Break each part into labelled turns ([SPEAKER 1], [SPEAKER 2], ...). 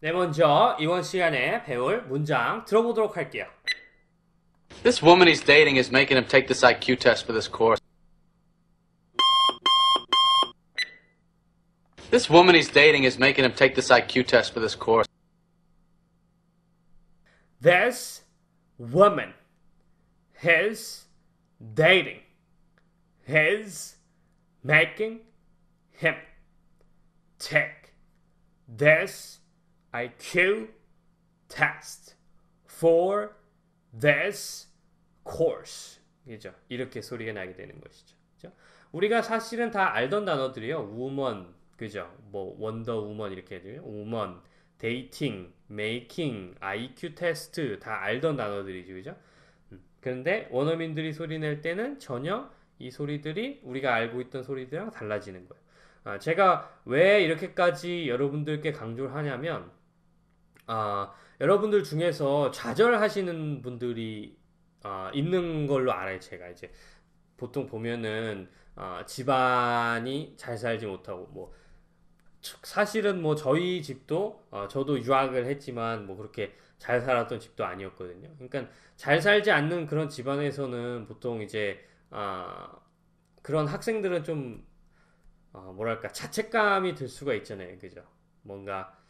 [SPEAKER 1] 네, 먼저 이번 시간에 배울 문장 들어보도록 할게요.
[SPEAKER 2] This woman he's dating is making him take this IQ test for this course. This woman he's dating is making him take this IQ test for this course.
[SPEAKER 1] This woman is dating. Is making him take this IQ test for this course. 그죠? 이렇게 소리가 나게 되는 것이죠. 그죠? 우리가 사실은 다 알던 단어들이요. woman, 그죠? 뭐 원더 우먼 이렇게 돼요. woman, dating, making, IQ 테스트 다 알던 단어들이죠. 그죠? 음, 그런데 원어민들이 소리 낼 때는 전혀 이 소리들이 우리가 알고 있던 소리들이랑 달라지는 거예요. 아, 제가 왜 이렇게까지 여러분들께 강조를 하냐면 아, 여러분들 중에서 좌절하시는 분들이 아, 있는 걸로 알아요. 제가 이제 보통 보면은 아, 집안이 잘 살지 못하고 뭐 사실은 뭐 저희 집도 어, 저도 유학을 했지만 뭐 그렇게 잘 살았던 집도 아니었거든요. 그러니까 잘 살지 않는 그런 집안에서는 보통 이제 아, 그런 학생들은 좀 어, 뭐랄까 자책감이 들 수가 있잖아요. 그죠? 뭔가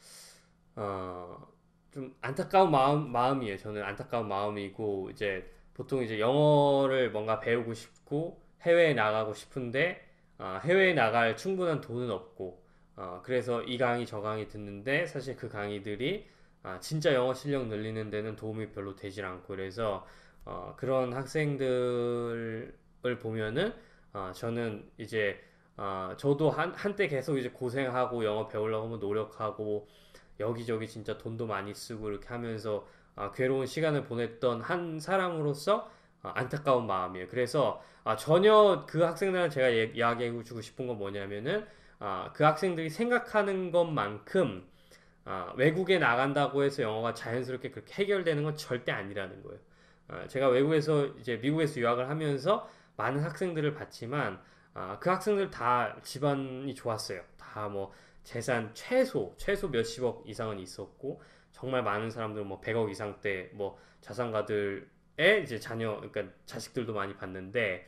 [SPEAKER 1] 어, 좀 안타까운 마음 마음이에요. 저는 안타까운 마음이고 이제 보통 이제 영어를 뭔가 배우고 싶고 해외에 나가고 싶은데 어, 해외에 나갈 충분한 돈은 없고 어, 그래서 이 강의 저 강의 듣는데 사실 그 강의들이 아, 진짜 영어 실력 늘리는 데는 도움이 별로 되질 않고 그래서 어, 그런 학생들을 보면은 어, 저는 이제 어, 저도 한, 한때 계속 이제 고생하고 영어 배우려고 노력하고 여기저기 진짜 돈도 많이 쓰고 이렇게 하면서 아, 괴로운 시간을 보냈던 한 사람으로서 아, 안타까운 마음이에요. 그래서 아, 전혀 그 학생들한테 제가 예, 이야기해 주고 싶은 건 뭐냐면은 아, 그 학생들이 생각하는 것만큼 아, 외국에 나간다고 해서 영어가 자연스럽게 그렇게 해결되는 건 절대 아니라는 거예요. 아, 제가 외국에서 이제 미국에서 유학을 하면서 많은 학생들을 봤지만 아, 그 학생들 다 집안이 좋았어요. 다뭐 재산 최소 최소 몇십억 이상은 있었고 정말 많은 사람들 뭐 100억 이상대 뭐 자산가들의 이제 자녀 그러니까 자식들도 많이 봤는데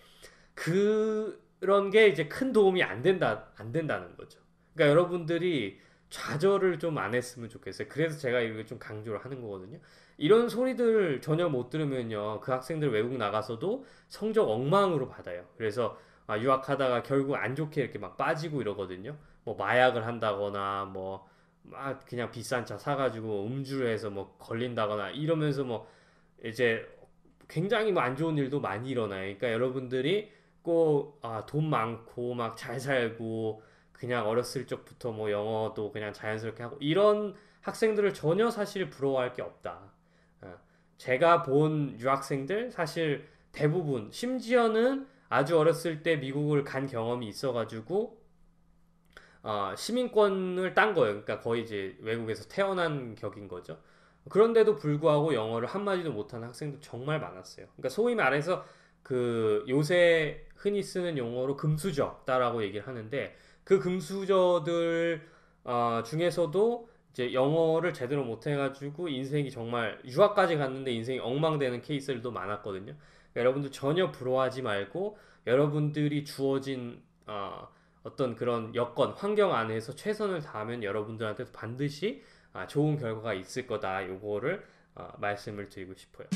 [SPEAKER 1] 그런 게 이제 큰 도움이 안 된다 안 된다는 거죠. 그러니까 여러분들이 좌절을 좀 안 했으면 좋겠어요. 그래서 제가 이렇게 좀 강조를 하는 거거든요. 이런 소리들 전혀 못 들으면요. 그 학생들 외국 나가서도 성적 엉망으로 받아요. 그래서 아, 유학하다가 결국 안 좋게 이렇게 막 빠지고 이러거든요. 뭐 마약을 한다거나 뭐 막 그냥 비싼 차 사가지고 음주를 해서 뭐 걸린다거나 이러면서 뭐 이제 굉장히 뭐 안 좋은 일도 많이 일어나요. 그러니까 여러분들이 꼭 아, 돈 많고 막 잘 살고 그냥 어렸을 적부터 뭐 영어도 그냥 자연스럽게 하고 이런 학생들을 전혀 사실 부러워할 게 없다. 어, 제가 본 유학생들 사실 대부분 심지어는 아주 어렸을 때 미국을 간 경험이 있어가지고 어, 시민권을 딴 거예요. 그러니까 거의 이제 외국에서 태어난 격인 거죠. 그런데도 불구하고 영어를 한마디도 못하는 학생도 정말 많았어요. 그러니까 소위 말해서 그 요새 흔히 쓰는 용어로 금수저다라고 얘기를 하는데 그 금수저들 어, 중에서도 이제 영어를 제대로 못해가지고 인생이 정말 유학까지 갔는데 인생이 엉망되는 케이스들도 많았거든요. 여러분들 전혀 부러워하지 말고 여러분들이 주어진 어, 어떤 그런 여건, 환경 안에서 최선을 다하면 여러분들한테도 반드시 아, 좋은 결과가 있을 거다. 요거를 어, 말씀을 드리고 싶어요.